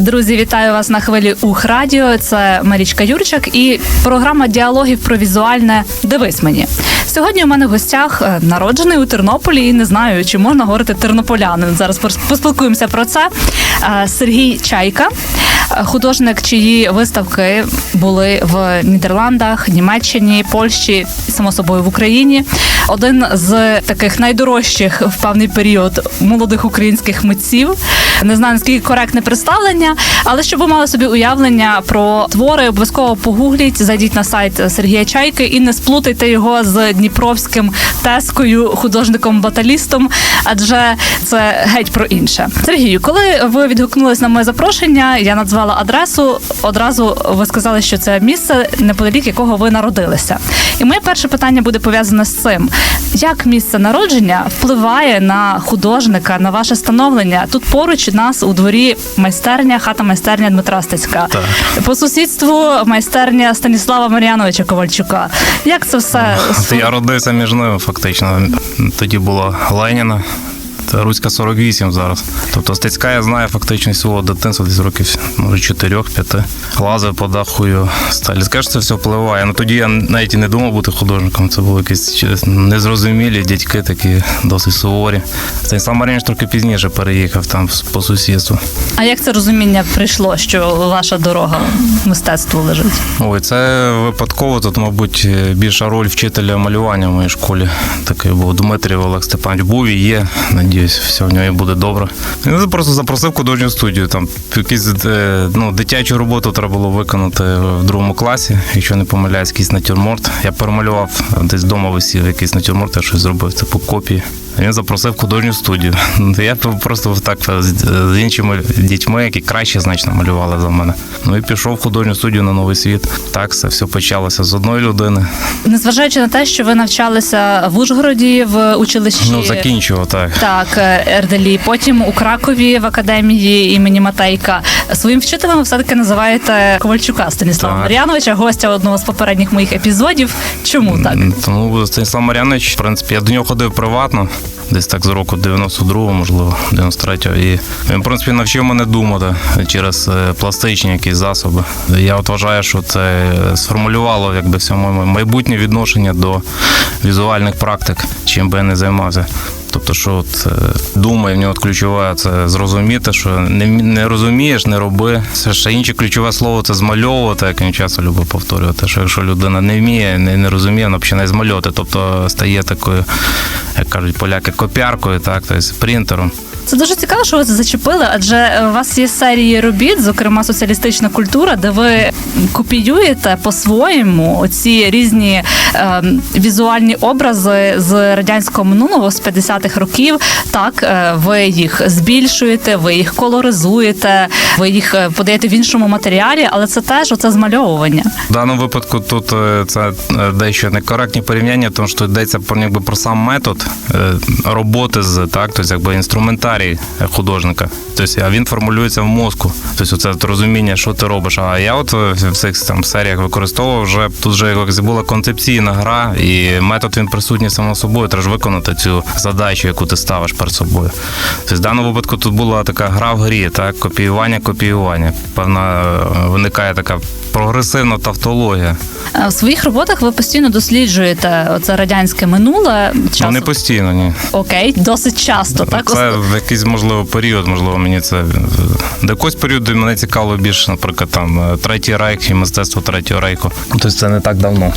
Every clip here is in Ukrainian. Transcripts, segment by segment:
Друзі, вітаю вас на хвилі Ух Радіо. Це Марічка Юрчак і програма діалогів про візуальне Дивись мені. Сьогодні у мене в гостях е, народжений у Тернополі і не знаю, чи можна говорити тернополянин. Зараз пос- поспілкуємося про це. Е, Сергій Чайка, е, художник, чиї виставки були в Нідерландах, Німеччині, Польщі само собою в Україні. Один з таких найдорожчих в певний період молодих українських митців. Не знаю наскільки коректне представлення, але щоб ви мали собі уявлення про твори, обов'язково погугліть, зайдіть на сайт Сергія Чайки і не сплутайте його з Дніпровським тескою, художником-баталістом, адже це геть про інше. Сергію, коли ви відгукнулись на моє запрошення, я назвала адресу. Одразу ви сказали, що це місце неподалік якого ви народилися. І моє перше питання буде пов'язане з цим: як місце народження впливає на художника, на ваше становлення? Тут поруч у нас у дворі майстерня, хата майстерня Дмитра Стецька. По сусідству майстерня Станіслава Мар'яновича Ковальчука. Як це все Це я родився між ними, фактично. Тоді була Леніна. Руська 48 зараз. Тобто Стецька я знаю фактично свого дитинства, десь років, може, 4-5. Лазив по дахою сталі. Скажеш, це все впливає. Ну тоді я навіть і не думав бути художником. Це були якісь незрозумілі дядьки, такі досить суворі. Станіслав Марінович трохи пізніше переїхав там по сусідству. А як це розуміння прийшло, що ваша дорога в мистецтву лежить? Ой, це випадково. Тут, мабуть, більша роль вчителя малювання в моїй школі. Такий був Дмитрів Олег Степанович. Був і є. Надіюсь, все в нього буде добре. Він просто запросив художню студію. Там якісь е, ну, дитячу роботу треба було виконати в другому класі, якщо не помиляюсь, якийсь натюрморт. Я перемалював десь вдома висів якийсь натюрморт, я щось зробив, типу копії. Він запросив художню студію. Я просто так з з іншими дітьми, які краще значно малювали за мене. Ну і пішов в художню студію на новий світ. Так, це все почалося з одної людини. Незважаючи на те, що ви навчалися в Ужгороді в училищі. Ну, закінчував так. Так, е, РДЛІ. Потім у Кракові в академії імені Матейка. Своїм вчителем ви все-таки називаєте Ковальчука Станіслава Так. Мар'яновича, гостя одного з попередніх моїх епізодів. Чому так? Тому Станіслав Мар'янович, в принципі, я до нього ходив приватно. Десь так з року 92-го, можливо, 93-го. І він, в принципі, навчив мене думати через е, пластичні якісь засоби. Я от вважаю, що це сформулювало якби все моє майбутнє відношення до візуальних практик, чим би я не займався. Тобто, що от е, думає, в нього от ключове це зрозуміти, що не, не розумієш, не роби. Це ще інше ключове слово це змальовувати, як він часто любить повторювати. Що якщо людина не вміє, не, не розуміє, вона починає змальовувати. Тобто стає такою, як кажуть поляки, копяркою, так, тобто принтером. Це дуже цікаво, що ви це зачепили, адже е, у вас є серії робіт, зокрема соціалістична культура, де ви копіюєте по-своєму оці різні е, візуальні образи з радянського минулого з 50-х років. Так, е, ви їх збільшуєте, ви їх колоризуєте, ви їх е, подаєте в іншому матеріалі, але це теж оце змальовування. В даному випадку тут е, це дещо некоректні порівняння, тому що йдеться про якби про сам метод роботи з так, тобто якби інструментарій художника. Тобто, а він формулюється в мозку. Тобто, це розуміння, що ти робиш. А я от е, в цих там серіях використовував вже тут вже якось була концепційна гра, і метод він присутній само собою. Треба ж виконати цю задачу, яку ти ставиш перед собою. Тобто, в даному випадку тут була така гра в грі, так, копіювання, копіювання. Певна е, виникає така прогресивна тавтологія. Е, В своїх роботах ви постійно досліджуєте оце радянське минуле. Ну не постійно, ні. окей, досить часто. Так Це якийсь можливо період, можливо, мені це е, до якогось періоду мене цікаво більше, наприклад, там е, третій рейх і мистецтво третього рейху. Тобто це не так давно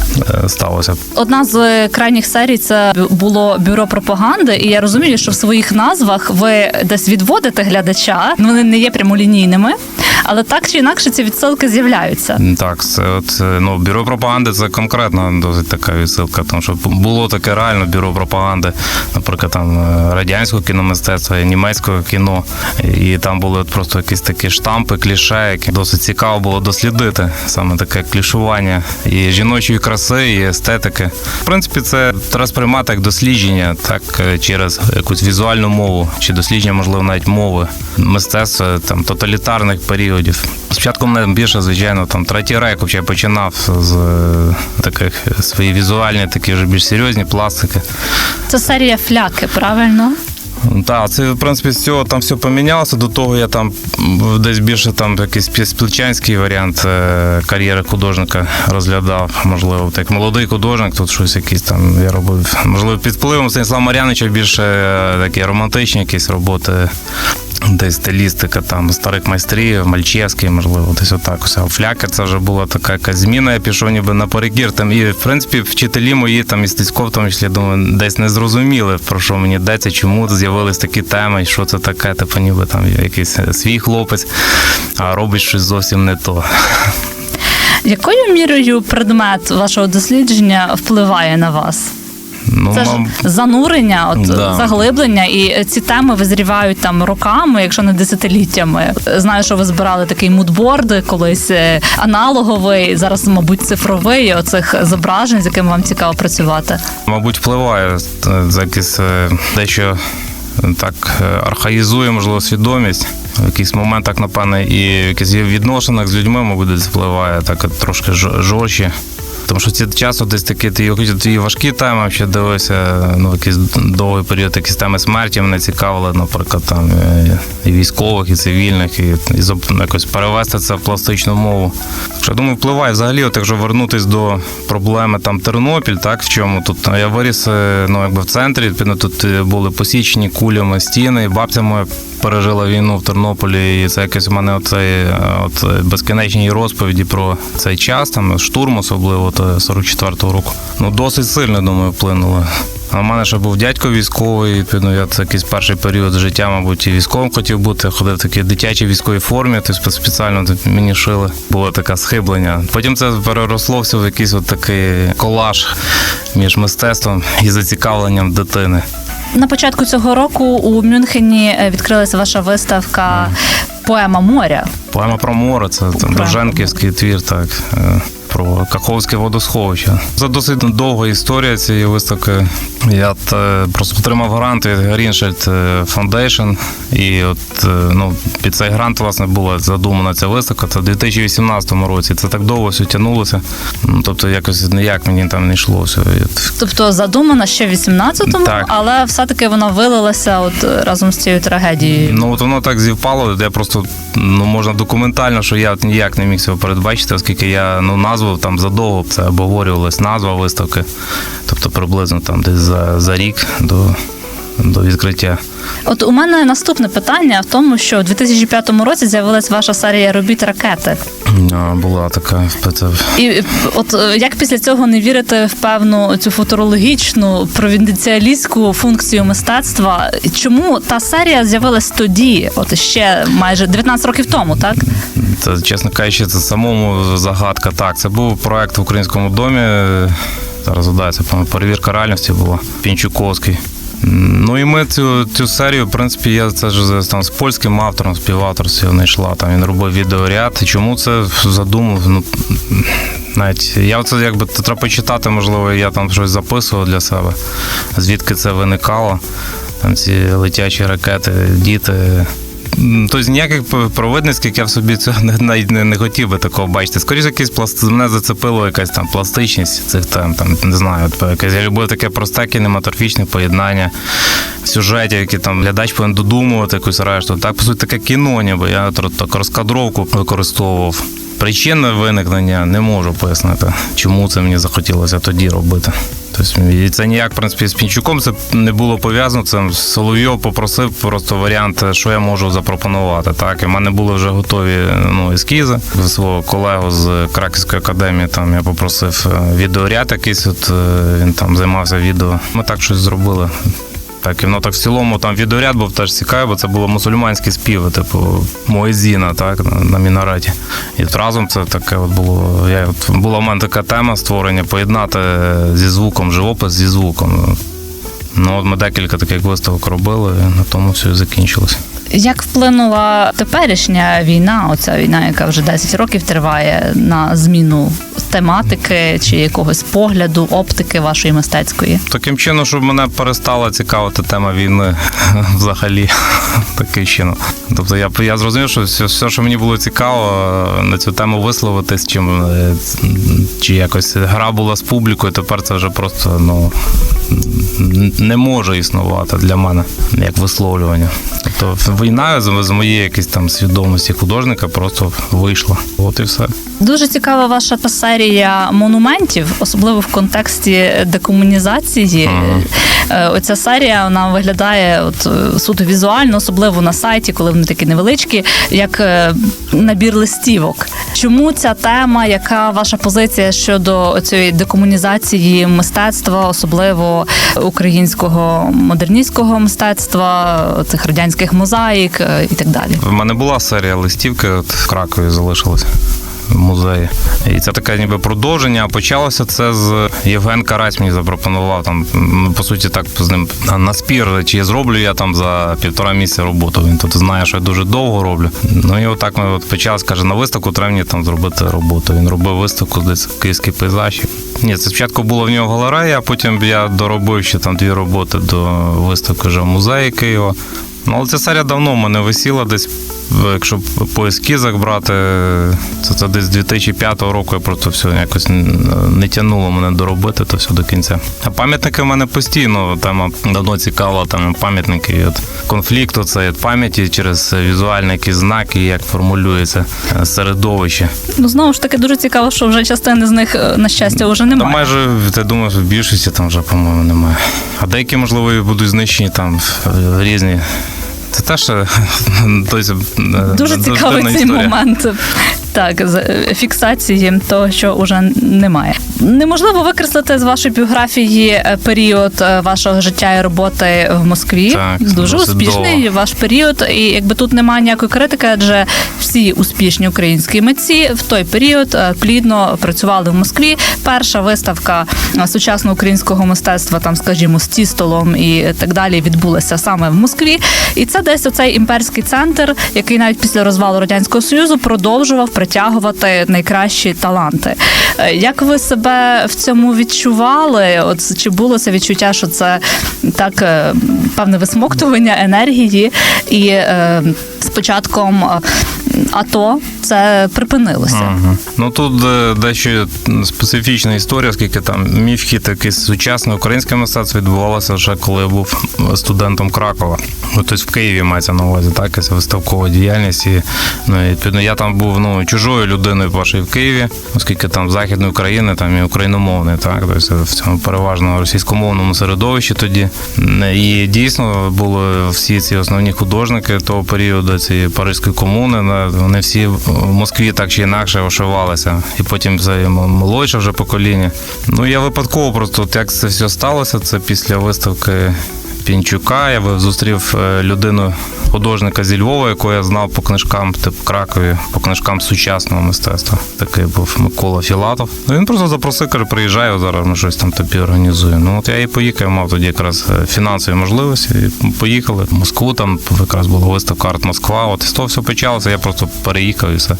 е, сталося. Одна з крайніх серій це було бюро пропаганди, і я розумію, що в своїх назвах ви десь відводите глядача. Вони не є прямолінійними, але так чи інакше ці відсилки з'являються. Так, це от е, ну бюро пропаганди це конкретна досить така відсилка, тому що було таке реально бюро пропаганди, наприклад, там е, радянського кіномистецтва німецького кіно, і там були просто якісь такі штампи, кліше, які досить цікаво було дослідити саме таке клішування і жіночої краси, і естетики. В принципі, це треба сприймати як дослідження, так е, через якусь візуальну мову, чи дослідження, можливо, навіть мови мистецтва там тоталітарних періодів. Спочатку мене більше, звичайно, там третій рейк, я починав з е, таких свої візуальні, такі вже більш серйозні пластики. Це серія фляки, правильно? Так, це в принципі з цього там все помінялося. До того я там десь більше там якийсь сплечанський варіант е, кар'єри художника розглядав. Можливо, так молодий художник, тут щось якийсь там я робив. Можливо, під впливом Станіслава Мар'янича більше е, такі романтичні якісь роботи. Десь стилістика там старих майстрів, Мальчевський, можливо, десь отак. А фляка це вже була така якась зміна. Я пішов ніби на перекір. Там і в принципі вчителі мої там і Стецько, в тому числі думаю, десь не зрозуміли, про що мені йдеться, чому з'явились такі теми, що це таке, типу, ніби там якийсь свій хлопець, а робить щось зовсім не то. Якою мірою предмет вашого дослідження впливає на вас? Ну, Це ж занурення, от Да. заглиблення, і ці теми визрівають там роками, якщо не десятиліттями. Знаю, що ви збирали такий мудборд колись е, аналоговий, зараз, мабуть, цифровий оцих зображень, з якими вам цікаво працювати. мабуть, впливає е, за якесь е, дещо е, так е, архаїзує, можливо, свідомість. В якийсь момент, так, напевно, і в якихось відношеннях з людьми, мабуть, впливає так трошки жо- жорстче. Тому що ці часу десь такі ті, важкі теми ще дивився, ну, якийсь довгий період, якісь теми смерті мене цікавили, наприклад, там е, і військових, і цивільних, і, і якось перевести це в пластичну мову. Що, думаю, впливає взагалі, от якщо вернутись до проблеми там Тернопіль, так в чому тут я виріс е, ну, якби в центрі, відповідно, тут е, були посічені кулями стіни, і бабця моя пережила війну в Тернополі, і це якось у мене оцей, от безкінечні розповіді про цей час, там штурм, особливо то 44-го року. Ну досить сильно думаю, вплинуло. А в мене ще був дядько військовий, відповідно, я це якийсь перший період життя, мабуть, і військовим хотів бути. Ходив в такій дитячій військовій формі, тобто спеціально мені шили. Було таке схиблення. Потім це переросло все в якийсь от такий колаж між мистецтвом і зацікавленням дитини. На початку цього року у Мюнхені е, відкрилася ваша виставка Поема моря. Поема про море, це Довженківський твір, так. Про Каховське водосховище. Це досить довга історія цієї виставки. Я е, просто отримав грант від Greensheld Foundation. І от е, ну, під цей грант власне була задумана ця виставка. Це в 2018 році. Це так довго все тягнулося. Ну, Тобто якось ніяк мені там не йшло все. Тобто задумана ще в 18-му, Так. але все-таки вона вилилася от разом з цією трагедією. Ну от воно так зівпало. Я просто ну можна документально, що я от ніяк не міг цього передбачити, оскільки я ну назву там задовго це обговорювалась назва виставки, тобто приблизно там десь за, за рік до, до відкриття. От у мене наступне питання в тому, що у 2005 році з'явилась ваша серія робіт ракети. Була така І е, от е, як після цього не вірити в певну цю футурологічну провінціалістську функцію мистецтва? Чому та серія з'явилась тоді, от ще майже 19 років тому, так? це, чесно кажучи, це самому загадка. Так, це був проект в українському домі. Зараз згадається, перевірка реальності була Пінчуковський. Ну і ми цю, цю серію, в принципі, я це ж там з польським автором, співавторстві не йшла. Там він робив відеоряд. Чому це задумав? Ну навіть я це якби треба почитати, можливо, я там щось записував для себе, звідки це виникало. Там ці летячі ракети, діти. Тобто ніяких провидницьких я в собі цього навіть не, не хотів би такого бачити. Скоріше, якийсь пласт... мене зацепило якась там пластичність цих тем, там, не знаю, от, якесь, я любив таке просте кінематографічне поєднання сюжетів, які там глядач повинен додумувати якусь решту. Так, по суті, таке кіно, ніби я так розкадровку використовував. Причини виникнення не можу пояснити, чому це мені захотілося тоді робити. Тобто, і це ніяк, в принципі, з Пінчуком це не було пов'язано. Це Соловйов попросив просто варіант, що я можу запропонувати. Так, і в мене були вже готові ну, ескізи. Свого колегу з Краківської академії там я попросив е, відеоряд якийсь, от е, він там займався відео. Ми так щось зробили. Так, і воно так в цілому там відеоряд був теж цікавий, бо це було мусульманські співи, типу Моезіна, так, на, на мінареті. І от разом це таке от було. Я, от, була в мене така тема створення, поєднати зі звуком, живопис зі звуком. Ну, от ми декілька таких виставок робили, і на тому все і закінчилося. Як вплинула теперішня війна, оця війна, яка вже 10 років триває на зміну тематики чи якогось погляду, оптики вашої мистецької? Таким чином, щоб мене перестала цікавити тема війни взагалі. Таким чином. Тобто я, я зрозумів, що все, все, що мені було цікаво, е, на цю тему висловитись, чим е, чи якось гра була з публікою, тепер це вже просто ну, не може існувати для мене як висловлювання. Тобто війна з, з моєї якоїсь там свідомості художника просто вийшла. От і все. Дуже цікава ваша та серія монументів, особливо в контексті декомунізації. Е, Оця серія вона виглядає от е, суто візуально, особливо на сайті, коли вони такі невеличкі, як е, набір листівок. Чому ця тема? Яка ваша позиція щодо цієї декомунізації мистецтва, особливо українського модерністського мистецтва, цих радянських мозаїк і так далі? В мене була серія листівки, от в Кракові залишилась. Музеї. І це таке ніби продовження. Почалося це з Євген Карась мені запропонував там, по суті, так з ним на спір, чи зроблю я там за півтора місяця роботу. Він тут знає, що я дуже довго роблю. Ну і отак ми от почали, каже, на виставку треба мені там зробити роботу. Він робив виставку десь в київський пейзаж. Ні, це спочатку було в нього галерея, а потім я доробив ще там дві роботи до виставки вже в музеї Києва. Ну, але ця давно в мене висіла десь. Якщо по ескізах брати, це, це десь 2005 року я просто все якось не тягнуло мене доробити то все до кінця. А пам'ятники в мене постійно тема давно цікава, там пам'ятники від конфлікту, це від пам'яті через візуальні якісь знаки, як формулюється е, середовище. Ну знову ж таки дуже цікаво, що вже частини з них е, на щастя вже Та немає. майже я думаю, в більшості там вже, по-моєму, немає. А деякі, можливо, і будуть знищені там е, різні. Це теж е, тобто, е, Дуже цікавий цей момент. Так, з е, фіксації того, що вже немає. Неможливо викреслити з вашої біографії е, період е, вашого життя і роботи в Москві. Так, Дуже успішний довго. ваш період. І якби тут немає ніякої критики, адже всі успішні українські митці в той період плідно працювали в Москві. Перша виставка сучасного українського мистецтва, там, скажімо, з тістолом і так далі, відбулася саме в Москві. І це десь оцей імперський центр, який навіть після розвалу радянського союзу продовжував притягувати найкращі таланти. Е, Як ви себе в цьому відчували? От чи було це відчуття, що це так е, певне висмоктування енергії, і е, з е, АТО це припинилося? Ага. Ну тут дещо специфічна історія, оскільки там вхід такий сучасне українське мистецтво відбувалося вже коли я був студентом Кракова. Ну, тобто в Києві мається на увазі так, виставкова діяльність. І, ну, і, відповідно, я там був ну, чужою людиною перший в Києві, оскільки там Західної України там і україномовний, так, тобто в цьому переважно російськомовному середовищі тоді. І дійсно були всі ці основні художники того періоду, цієї Паризької комуни, вони всі в Москві так чи інакше ошивалися. І потім це молодше вже покоління. Ну я випадково просто от як це все сталося, це після виставки. Пінчука, я зустрів е, людину, художника зі Львова, якого я знав по книжкам, типу Кракові, по книжкам сучасного мистецтва. Такий був Микола Філатов. Ну, Він просто запросив, каже, приїжджай, зараз ми щось там тобі організуємо. Ну от я і поїхав, мав тоді якраз е, фінансові можливості. І поїхали в Москву, там якраз була виставка Арт Москва. От з того все почалося, я просто переїхав і все.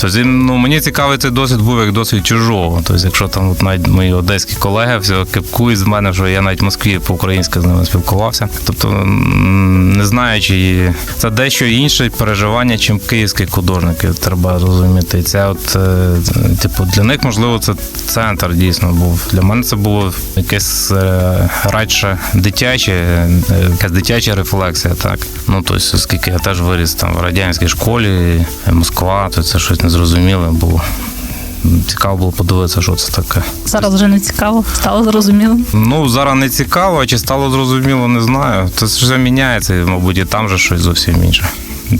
Тобто, ну, мені цікавий цей досвід був як досвід чужого. Тобто, якщо там от навіть мої одеські колеги все кипкують з мене, що я навіть в Москві по-українськи з ними спілкувався. Тобто, не знаю, чи це дещо інше переживання, чим київські художники, треба розуміти. Це от, е, типу, для них, можливо, це центр дійсно був. Для мене це було якесь е, радше дитяче, е, якась дитяча рефлексія, так. Ну, тобто, оскільки я теж виріс там в радянській школі, Москва, то це щось незрозуміле було. Цікаво було подивитися, що це таке. Зараз вже не цікаво, стало зрозуміло. Ну, зараз не цікаво, а чи стало зрозуміло, не знаю. Це все міняється, мабуть, і там вже щось зовсім інше.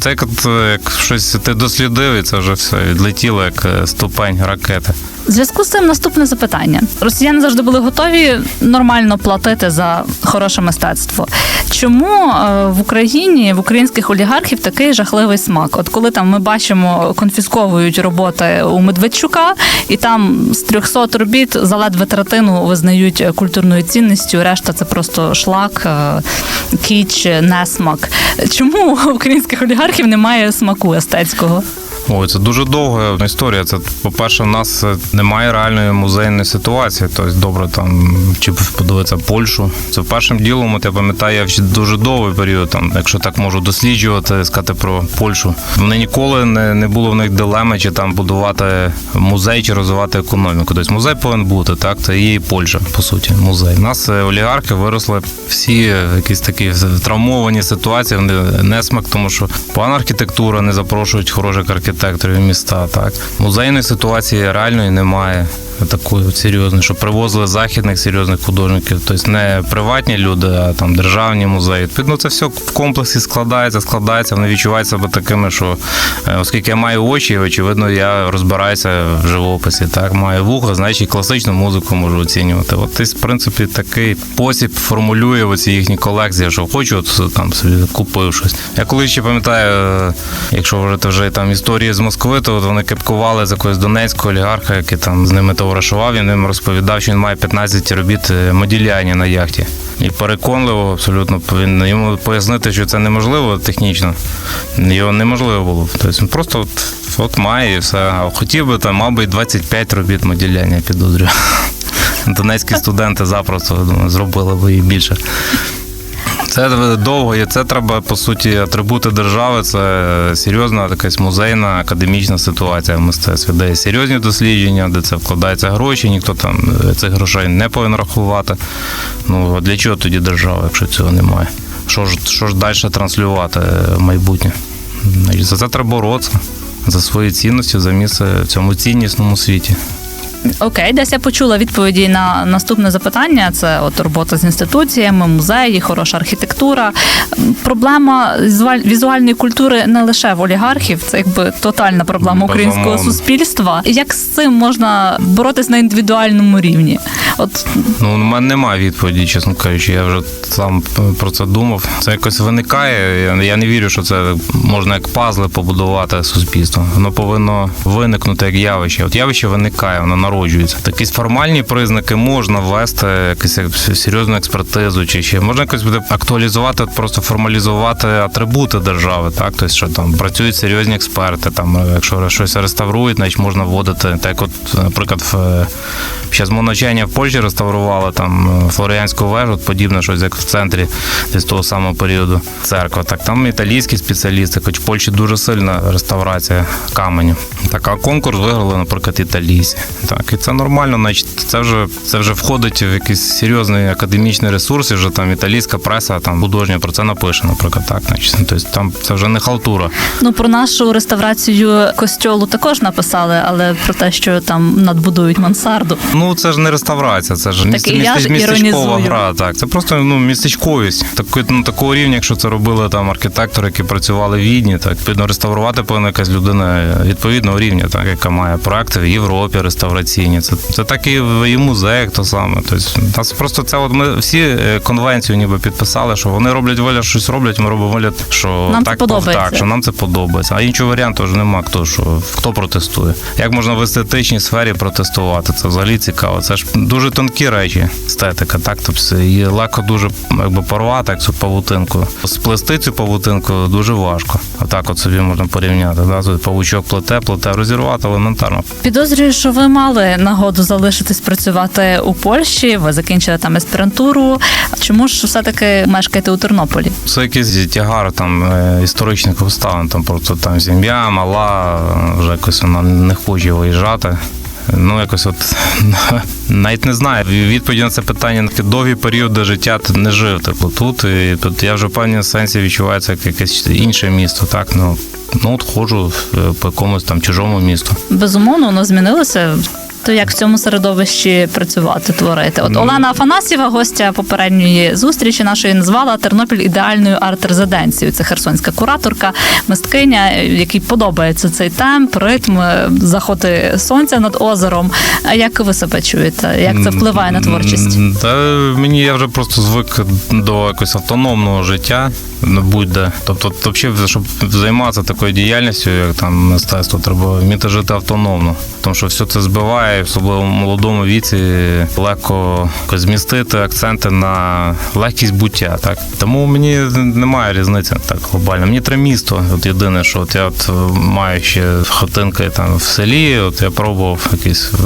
Це як, е, як щось ти дослідив, і це вже все відлетіло, як е, ступень ракети. В зв'язку з цим наступне запитання: росіяни завжди були готові нормально платити за хороше мистецтво. Чому е, в Україні в українських олігархів такий жахливий смак? От коли там ми бачимо, конфісковують роботи у Медведчука, і там з 300 робіт за ледве третину визнають культурною цінністю. Решта це просто шлак, е, кіч, несмак. Чому у українських олігархів немає смаку естетського? Ой, це дуже довга історія. Це, по-перше, в нас е, немає реальної музейної ситуації. Тобто, добре, там чи подивитися Польщу. Це першим ділом, от я пам'ятаю, я ще дуже довгий період, там, якщо так можу досліджувати, сказати про Польщу. Вони ніколи не, не було в них дилеми, чи там будувати музей, чи розвивати економіку. Тобто музей повинен бути, так? Це і Польща, по суті, музей. У нас е, олігархи виросли всі е, якісь такі травмовані ситуації, вони несмак, тому що погана архітектура не запрошують хороших архітекторів в міста. Так музейної ситуації реальної немає. Такої от серйозної, що привозили західних серйозних художників, тобто не приватні люди, а там державні музеї. Відповідно, це все в комплексі складається, складається. Вони відчувають себе такими, що е, оскільки я маю очі, очевидно, я розбираюся в живописі. Так маю вухо, значить і класичну музику можу оцінювати. От в принципі, такий спосіб формулює оці їхні колекції, що хочу, от там собі купив щось. Я колись ще пам'ятаю, е, якщо вже там історії з Москви, то от вони кепкували з якогось донецького олігарха, який там з ними товаришував, він їм розповідав, що він має 15 робіт е, Моділяні на яхті. І переконливо абсолютно він йому пояснити, що це неможливо технічно. Його неможливо було. Тобто він просто от, от має і все. А хотів би там, мабуть, 25 робіт Моділяні, підозрюю. Донецькі студенти запросто думаю, зробили би і більше. Це довго, і це треба, по суті, атрибути держави. Це серйозна якась музейна академічна ситуація в мистецтві, де є серйозні дослідження, де це вкладаються гроші, ніхто там е, цих грошей не повинен рахувати. Ну для чого тоді держава, якщо цього немає? Що ж, що ж далі транслювати в майбутнє? За це треба боротися, за свої цінності, за місце в цьому ціннісному світі. Окей, десь я почула відповіді на наступне запитання: це от робота з інституціями, музеї, хороша архітектура. Проблема візуальної культури не лише в олігархів, це якби тотальна проблема українського суспільства. Як з цим можна боротись на індивідуальному рівні? От Ну, у мене немає відповіді, чесно кажучи. Я вже сам про це думав. Це якось виникає. Я, не вірю, що це можна як пазли побудувати суспільство. Воно повинно виникнути як явище. От явище виникає, воно народжується. Якісь формальні признаки можна ввести, якусь серйозну експертизу, чи ще можна якось буде актуалізувати, просто формалізувати атрибути держави. Так, тобто, що там працюють серйозні експерти. Там, е, якщо щось реставрують, значить можна вводити. Так, от, наприклад, в е, Ще з навчання в Польщі реставрували там е, Флоріанську вежу, подібне щось як в центрі десь того самого періоду церква. Так там італійські спеціалісти, хоч в Польщі дуже сильна реставрація каменю. Так, а конкурс виграли, наприклад, італійці. Так, і це нормально, значить, це вже це вже входить в якийсь серйозний академічний ресурс, і вже там італійська преса там художня про це напише, наприклад, так. Значить, тобто там це вже не халтура. ну про нашу реставрацію костьолу також написали, але про те, що там надбудують мансарду. Ну, це ж не реставрація, це ж Так я ж містечкова гра. Так, це просто ну, містечковість. Так, ну, такого рівня, якщо це робили там архітектори, які працювали в Відні, так відповідно реставрувати повинна якась людина відповідного рівня, так, яка має проекти в Європі реставраційні. Це, це так і в і музеях то саме. Тобто, нас просто це от ми всі е, конвенцію ніби підписали, що вони роблять вигляд, щось роблять, ми робимо вигляд, що Нам це так, подобається. так, що нам це подобається. А іншого варіанту ж нема. Хто що хто протестує? Як можна в естетичній сфері протестувати? Це взагалі цікаво. Це ж дуже тонкі речі, естетика, так тобто її легко дуже якби порвати, як цю павутинку. Сплести цю павутинку дуже важко. Отак от собі можна порівняти. Да? Павучок плете, плете, розірвати елементарно. Підозрюю, що ви мали нагоду залишитись працювати у Польщі. Ви закінчили там аспірантуру. Чому ж все таки мешкаєте у Тернополі? Це якийсь тягар там е, історичних обставин. Там просто там сім'я мала, вже якось вона не хоче виїжджати. Ну, якось от навіть не знаю. Відповіді на це питання на такі довгі періоди життя ти не жив. Типу тут і тут я вже в певній сенсі відчуваю це як якесь інше місто. Так ну ну от ходжу е, по якомусь там чужому місту. Безумовно, воно змінилося. То як в цьому середовищі працювати, творити? От Ну. Олена Афанасьєва, гостя попередньої зустрічі нашої, назвала Тернопіль ідеальною арт-резиденцією. Це херсонська кураторка, мисткиня, якій подобається цей темп, ритм, е, заходи сонця над озером. А як ви себе чуєте? Як це впливає на творчість? Та мені я вже просто звик до якогось автономного життя. ну, Будь-де. Тобто, взагалі, щоб займатися такою діяльністю, як там мистецтво, треба вміти жити автономно. Тому що все це збиває допомагає, особливо в молодому віці, легко змістити акценти на легкість буття. Так тому мені немає різниці так глобально. Мені треба місто. От єдине, що от я от е, маю ще хатинки там в селі. От я пробував якийсь. е,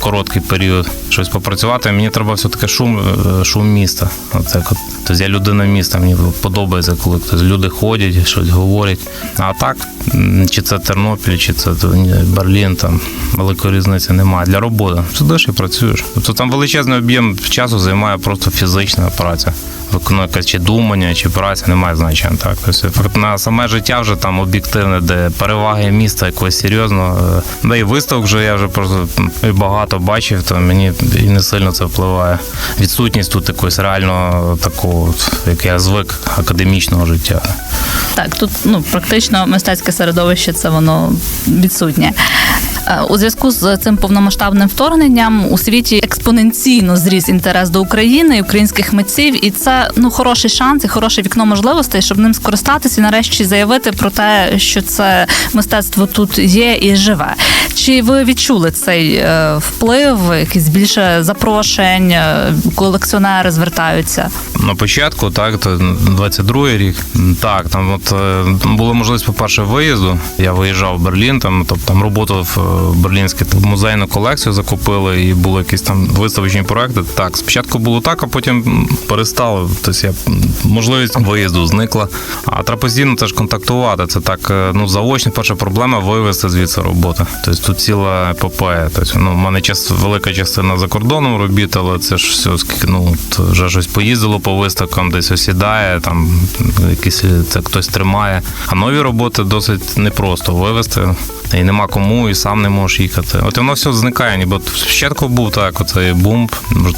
Короткий період щось попрацювати. Мені треба все таки шум, е, шум міста. От. Тобто я людина міста. Мені подобається, коли хтось люди ходять, щось говорять. А так, чи це Тернопіль, чи це Берлін, там великої різниці немає. Для роботи сидиш і працюєш. Тобто там величезний об'єм часу займає просто фізична праця. Ну, якась чи думання, чи праця немає значення. Так, тобто на саме життя вже там об'єктивне, де переваги міста якось серйозно. е, Да і виставок вже я вже просто багато бачив, то мені і не сильно це впливає. Відсутність тут якогось реально такого, як я звик, академічного життя. Так, тут ну практично мистецьке середовище це воно відсутнє. Е, У зв'язку з цим повномасштабним вторгненням у світі експоненційно зріс інтерес до України і українських митців, і це ну хороший шанс і хороше вікно можливостей, щоб ним скористатися і нарешті заявити про те, що це мистецтво тут є і живе. Чи ви відчули цей е, вплив? Якісь більше запрошень, е, колекціонери звертаються? На початку, так, то 22-й рік. Так, там от е, була можливість, по-перше, виїзду. Я виїжджав в Берлін, там, тобто там работав в Берлінську музейну колекцію закупили, і були якісь там виставочні проекти. Так, спочатку було так, а потім перестало. Тобто я можливість виїзду зникла. А треба постійно теж контактувати. Це так, е, ну, заочно перша проблема вивезти звідси роботи. Тобто тут ціла епопея. Тобто, ну, в мене час, велика частина за кордоном робіт, але це ж все, ну, вже щось поїздило по виставкам, десь осідає, там якісь це хтось тримає. А нові роботи досить непросто вивезти. І нема кому, і сам не можеш їхати. От воно все зникає, ніби спочатку був так, оцей бум,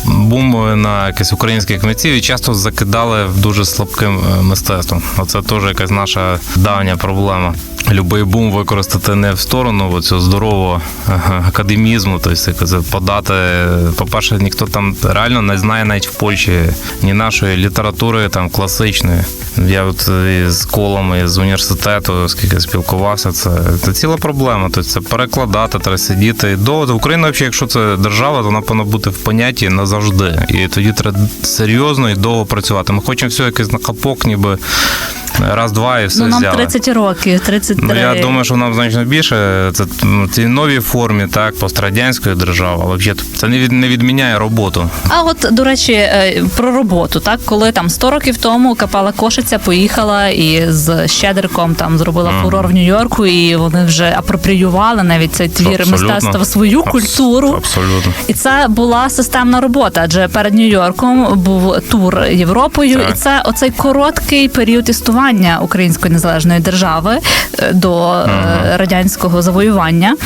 бум на якихось українських митців і часто закидали дуже слабким е, мистецтвом. Оце теж якась наша давня проблема. Любий бум використати не в сторону цього здорового академізму, тобто подати. По-перше, ніхто там реально не знає навіть в Польщі ні нашої літератури там класичної. Я от з колами з університету, скільки спілкувався, це, це ціла проблема. Тобто це перекладати, треба сидіти. До Україна, взагалі, якщо це держава, то вона повинна бути в понятті назавжди. І тоді треба серйозно і довго працювати. Ми хочемо все якось на капок, ніби раз-два і все ну нам взяли. 30 років, 33. Ну, я думаю, що нам значно більше. Це ну, ці нові формі, так, пострадянської держави, але взагалі це не від не відміняє роботу. А от до речі, е, про роботу, так коли там 100 років тому капела Кошиця поїхала і з Щедриком там зробила Мгм. фурор в Нью-Йорку, і вони вже апропріювали навіть цей твір Абсолютно. мистецтва в свою культуру. Абсолютно. І це була системна робота, адже перед Нью-Йорком був тур Європою, Так. і це оцей короткий період існування української незалежної держави е, до е, радянського завоювання.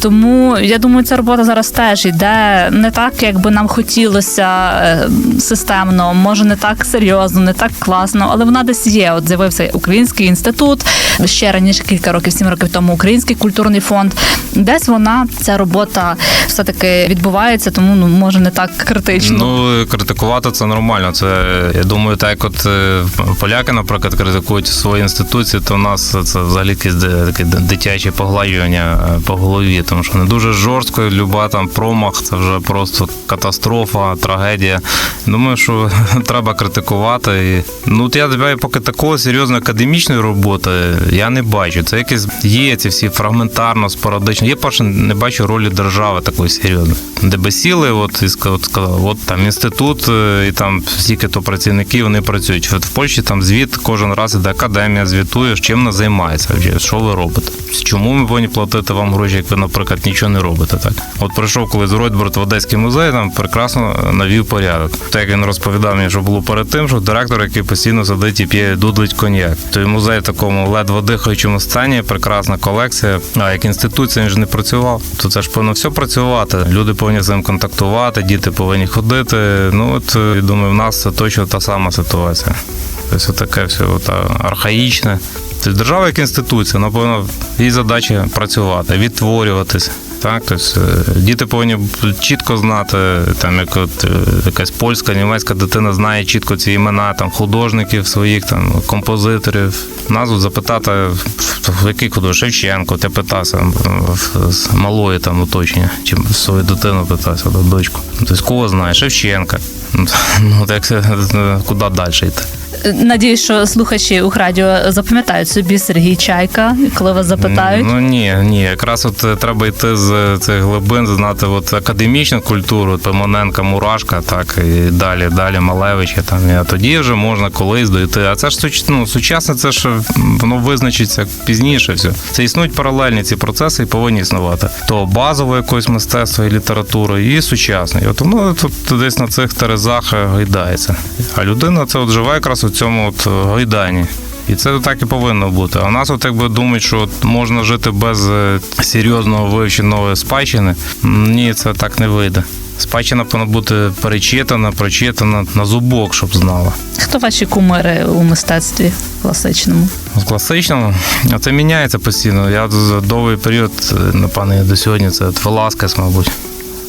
Тому я думаю, ця робота зараз теж йде не так, як би нам хотілося е, системно, може не так серйозно, не так класно, але вона десь є. От з'явився Український інститут ще раніше, кілька років, сім років тому, Український культурний фонд. Десь вона ця робота все таки відбувається, тому ну може не так критично. Ну, критикувати це нормально. Це я думаю, так як от е, поляки, наприклад, критикують свої інституції, то в нас це взагалі якесь таке дитяче погладжування е, по голові, тому що не дуже жорстко, люба там промах, це вже просто катастрофа, трагедія. Думаю, що треба критикувати. І, ну, от я тебе поки такої серйозної академічної роботи я не бачу. Це якесь є ці всі фрагментарно, спорадично. Я перше не бачу ролі держави такої серйозної. Де би сіли, от і сказали, от там інститут, е, і там стільки то працівники вони працюють. От в Польщі там звіт кожен раз іде академія, звітує, чим вона займається, що ви робите. Чому ми повинні платити вам гроші, як ви, наприклад, нічого не робите? Так, от прийшов колись Ройтборд в Одеський музей, там прекрасно навів порядок. Так як він розповідав мені, що було перед тим, що директор, який постійно сидить і п'є дудлить коньяк. Той музей в такому ледве дихаючому стані, прекрасна колекція. А як інституція він ж не працював, то це ж повинно все працювати. Люди повинні з ним контактувати, діти повинні ходити. Ну от е, я думаю, в нас це точно та сама ситуація. Тобто таке все от, а, архаїчне. Тобто держава як інституція, повинна її задача працювати, відтворюватись. Так, тобто е, діти повинні чітко знати, там як от е, якась польська, німецька дитина знає чітко ці імена там художників своїх, там композиторів. Назву запитати в- який художник? Шевченко, ти питався з малої там оточення, чи свою дитину питався, дочку. Тобто кого знає? Шевченка. Ну, так е, куди далі йти? Надіюсь, що слухачі у радіо запам'ятають собі Сергій Чайка, коли вас запитають. Ну ні, ні, якраз от е, треба йти з цих глибин, знати от академічну культуру, Пимоненка, Мурашка, так і далі, далі Малевича. Там а тоді вже можна колись дойти. А це ж ну, сучасне, це ж воно визначиться пізніше. Все це існують паралельні ці процеси і повинні існувати. То базове якось мистецтво і література, і сучасне. От воно тут десь на цих терезах е, гайдається. А людина це от живе якраз у цьому от е, гайданні. І це так і повинно бути. А у нас от якби думають, що от можна жити без е, серйозного вивченої спадщини. Ні, це так не вийде. Спадщина повинна бути перечитана, прочитана на зубок, щоб знала. Хто ваші кумири у мистецтві класичному? В класичному а це міняється постійно. Я довгий період, е, напевно, до сьогодні це Веласкес, мабуть.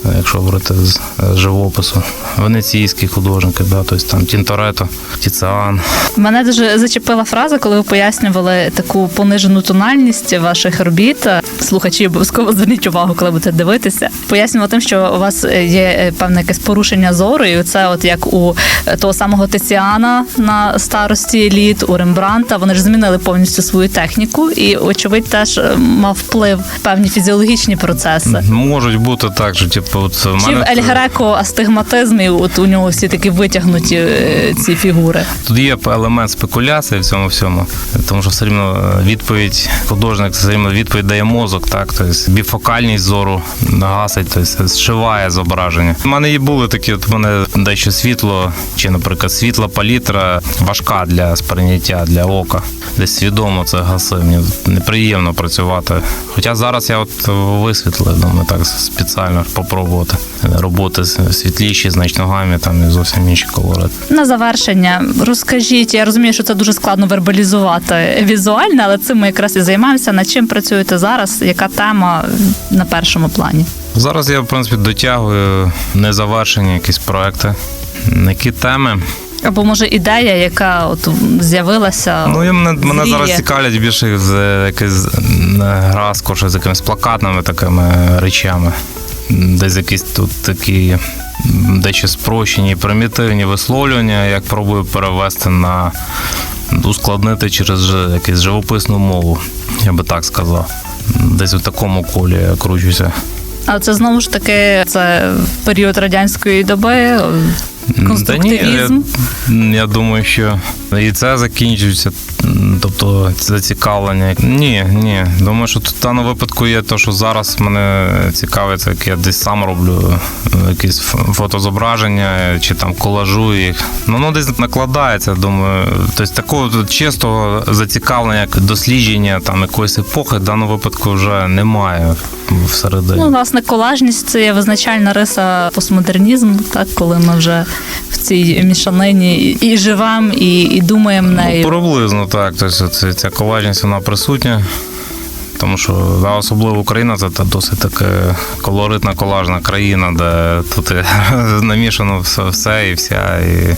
Е, Якщо говорити з е, живопису, венеційські художники, да, тобто там Тінторето, Тіціан, Мене дуже зачепила фраза, коли ви пояснювали таку понижену тональність ваших робіт. Слухачі обов'язково зверніть увагу, коли будете дивитися. Пояснювала тим, що у вас є е, певне якесь порушення зору, і це от як у того самого Тиціана на старості літ, у Рембранта. Вони ж змінили повністю свою техніку, і очевидь теж мав вплив певні фізіологічні процеси. можуть бути так, що типу, от в Чи в мене Ель Греко астигматизмі, от у нього всі такі витягнуті е, ці фігури. Тут є елемент спекуляції в цьому всьому, тому що все рівно е, відповідь художник все рівно відповідь дає мозок, так тобто біфокальність зору гасить, тобто зшиває зображення. У мене і були такі, от мене дещо світло, чи, наприклад, світла палітра важка для сприйняття для ока. Десь свідомо це гасив. Мені неприємно працювати. Хоча зараз я от висвітлив, думаю, так спеціально попробувати. Роботи світліші, значно гамі, там і зовсім інші колори. На завершення розкажіть. Я розумію, що це дуже складно вербалізувати візуально, але цим ми якраз і займаємося. Над чим працюєте зараз? Яка тема на першому плані? Зараз я, в принципі, дотягую незавершені якісь проекти. Які теми? Або може ідея, яка от з'явилася? Ну, я мене, мене зараз цікавлять більше з е, якась м, гра скорше з якимись плакатними такими речами. Десь якісь тут такі дещо спрощені, примітивні висловлювання, як пробую перевести на ускладнити через якусь живописну мову, я би так сказав. Десь у такому колі я кручуся. А це знову ж таки це період радянської доби. Конструктивізм. Та ні, я, я думаю, що і це закінчується. Тобто зацікавлення. Ні, ні. Думаю, що тут в даному випадку є те, що зараз мене цікавить, як я десь сам роблю е, якісь фотозображення чи там колажу їх. Ну, воно десь накладається, думаю. Тобто такого чистого зацікавлення, як дослідження там якоїсь епохи, в даному випадку вже немає всередині. Ну, власне, колажність це є визначальна риса постмодернізму, так коли ми вже в цій мішанині і- і живемо, і, і думаємо нею. Ну, приблизно так. Тобто це, ця колажність вона присутня. Тому що да, особливо Україна це досить така колоритна колажна країна, де тут намішано все, все і вся. І,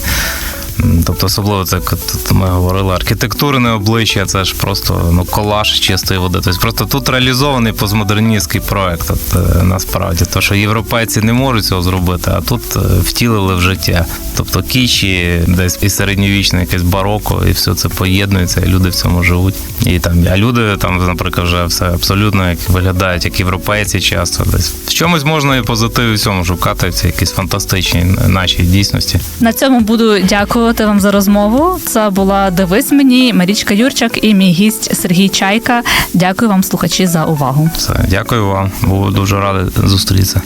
тобто, особливо це тут ми говорили, архітектурне обличчя, це ж просто ну, колаж чистої води. Тобто просто тут реалізований постмодерністський проект. От, е, насправді, то що європейці не можуть цього зробити, а тут е, втілили в життя. Тобто кічі, десь і середньовічне якесь бароко, і все це поєднується, і люди в цьому живуть. І там, а люди там, наприклад, вже все абсолютно як виглядають, як європейці часто. Десь в чомусь можна і позитив у цьому шукати в цій якісь фантастичній нашій дійсності. На цьому буду дякувати вам за розмову. Це була Дивись мені Марічка Юрчак і мій гість Сергій Чайка. Дякую вам, слухачі, за увагу. Все, дякую вам. Був дуже радий зустрітися.